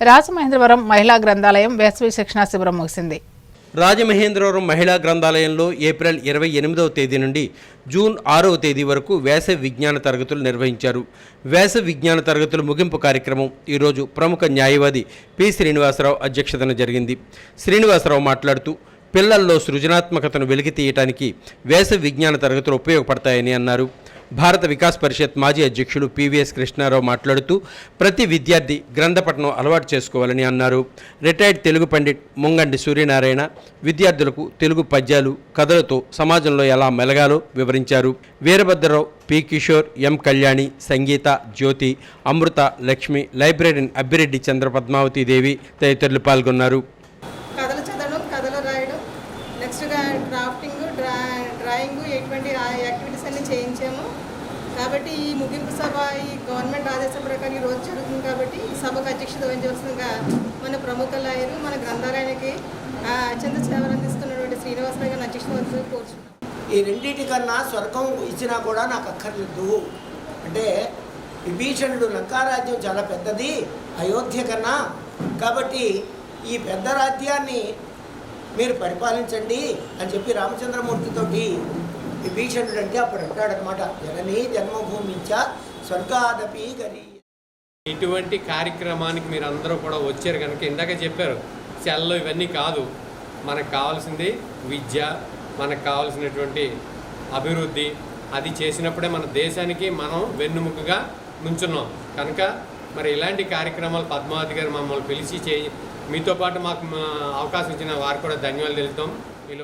రాజమహేంద్రవరం మహిళా గ్రంథాలయం వేసవి శిక్షణ శిబిరం ముగిసింది. రాజమహేంద్రవరం మహిళా గ్రంథాలయంలో ఏప్రిల్ ఇరవై ఎనిమిదవ తేదీ నుండి జూన్ ఆరవ తేదీ వరకు వేసవి విజ్ఞాన తరగతులు నిర్వహించారు. వేసవి విజ్ఞాన తరగతుల ముగింపు కార్యక్రమం ఈరోజు ప్రముఖ న్యాయవాది పి శ్రీనివాసరావు అధ్యక్షతన జరిగింది. శ్రీనివాసరావు మాట్లాడుతూ పిల్లల్లో సృజనాత్మకతను వెలికి తీయటానికి వేసవి విజ్ఞాన తరగతులు ఉపయోగపడతాయని అన్నారు. భారత వికాస్ పరిషత్ మాజీ అధ్యక్షులు పివిఎస్ కృష్ణారావు మాట్లాడుతూ ప్రతి విద్యార్థి గ్రంథపఠనం అలవాటు చేసుకోవాలని అన్నారు. రిటైర్డ్ తెలుగు పండిట్ ముంగండి సూర్యనారాయణ విద్యార్థులకు తెలుగు పద్యాలు కథలతో సమాజంలో ఎలా మెలగాలో వివరించారు. Veerabhadrarao P. Kishore M. Kalyani Sangeetha Jyothi Amrutha Lakshmi librarian Abbireddy Chandra Padmavathi Devi తదితరులు పాల్గొన్నారు. డ్రాయింగ్ ఎటువంటి ఆ యాక్టివిటీస్ అన్ని చేయించాము. కాబట్టి ఈ ముగింపు సభ ఈ గవర్నమెంట్ ఆదేశం ప్రకారం ఈ రోజు జరుగుతుంది కాబట్టి ఈ సభకు అధ్యక్షత వహించవలసిందిగా మన ప్రముఖ లాయరు మన గ్రంథాలయానికి అత్యంత సేవలు అందిస్తున్నటువంటి శ్రీనివాసరావు గారిని అధ్యక్షత వహించి ఈ రెండింటి కన్నా స్వర్గం ఇచ్చినా కూడా నాకు అక్కర్లేదు. అంటే విభీషణుడు లంకారాజ్యం చాలా పెద్దది అయోధ్య కన్నా. కాబట్టి ఈ పెద్ద రాజ్యాన్ని మీరు పరిపాలించండి అని చెప్పి రామచంద్రమూర్తితోటి విభీషణుడు అంటే అప్పుడు అంటాడనమాట జననీ జన్మభూమించ స్వర్గాదపి గరి ఇటువంటి కార్యక్రమానికి మీరు అందరూ కూడా వచ్చారు కనుక ఇందాక చెప్పారు సెల్లో ఇవన్నీ కాదు. మనకు కావాల్సింది విద్య మనకు కావాల్సినటువంటి అభివృద్ధి. అది చేసినప్పుడే మన దేశానికి మనం వెన్నుముకగా నుంచున్నాం. కనుక మరి ఇలాంటి కార్యక్రమాలు పద్మావతి గారు మమ్మల్ని పిలిచి చేయి. మీతో పాటు మాకు అవకాశం ఇచ్చిన వారు కూడా ధన్యవాదాలు తెలుపుతాం. ఈ